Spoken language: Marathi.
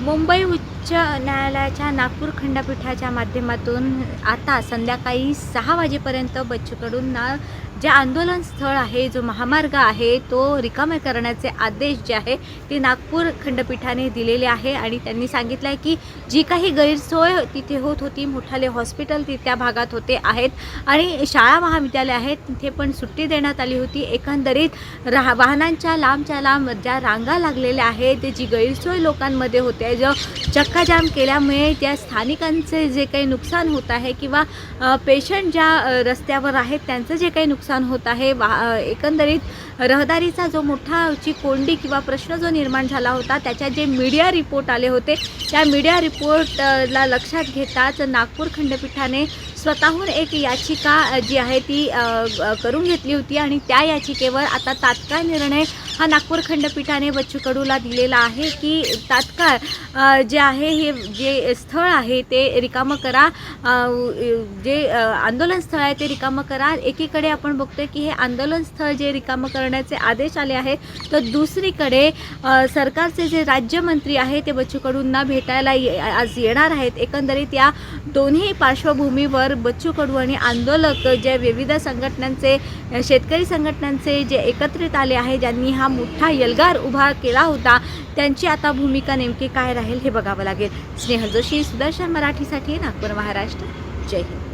मुंबई उच्च न्यायालयाच्या नागपूर खंडपीठाच्या माध्यमातून आता संध्याकाळी सहा वाजेपर्यंत बच्चूकडून ना जे आंदोलन स्थळ आहे जो महामार्ग आहे तो रिकामे करण्याचे आदेश जे आहे ते नागपूर खंडपीठाने दिलेले आहे. आणि त्यांनी सांगितलं आहे की जी काही गैरसोय तिथे होत होती मोठाले हॉस्पिटल ती त्या भागात होते आहेत. आणि शाळा महाविद्यालय आहेत तिथे पण सुट्टी देण्यात आली होती. एकंदरीत राह वाहनांच्या लांबच्या लांब ज्या रांगा लागलेल्या आहेत जी गैरसोय लोकांमध्ये होते जो चक्काजाम केल्यामुळे त्या स्थानिकांचे जे काही नुकसान होत आहे किंवा पेशंट ज्या रस्त्यावर आहेत त्यांचं जे काही नुकसान होत आहे वा एकंदरीत रहदारीचा जो मोठा ची कोंडी किंवा प्रश्न जो निर्माण झाला होता त्याच्या जे मीडिया रिपोर्ट आले होते त्या मीडिया रिपोर्टला लक्षात घेताच नागपूर खंडपीठाने स्वतःहून एक याचिका जी आहे ती करून घेतली होती आणि त्या याचिकेवर आता तात्काळ निर्णय हा नागपूर खंडपीठाने बच्चू कडूला दिलेला आहे की तात्काळ जे आहे हे जे स्थळ आहे ते रिकामं करा. जे आंदोलन स्थळ आहे ते रिकामं करा. एकीकडे आपण बघतोय की हे आंदोलन स्थळ जे रिकामं करण्याचे आदेश आले आहेत तर दुसरीकडे सरकारचे जे राज्यमंत्री आहे ते बच्चू कडूंना भेटायला ये- आज येणार आहेत. एकंदरीत या दोन्ही पार्श्वभूमीवर बच्चू कडू आणि आंदोलक जे विविध संघटनांचे शेतकरी संघटनांचे जे एकत्रित आले आहे ज्यांनी हा हा मोठा यलगार उभा केला होता. त्यांची आता भूमिका नेमकी काय राहील हे बघावं लागेल. स्नेहल जोशी सुदर्शन मराठीसाठी नागपूर महाराष्ट्र. जय हिंद.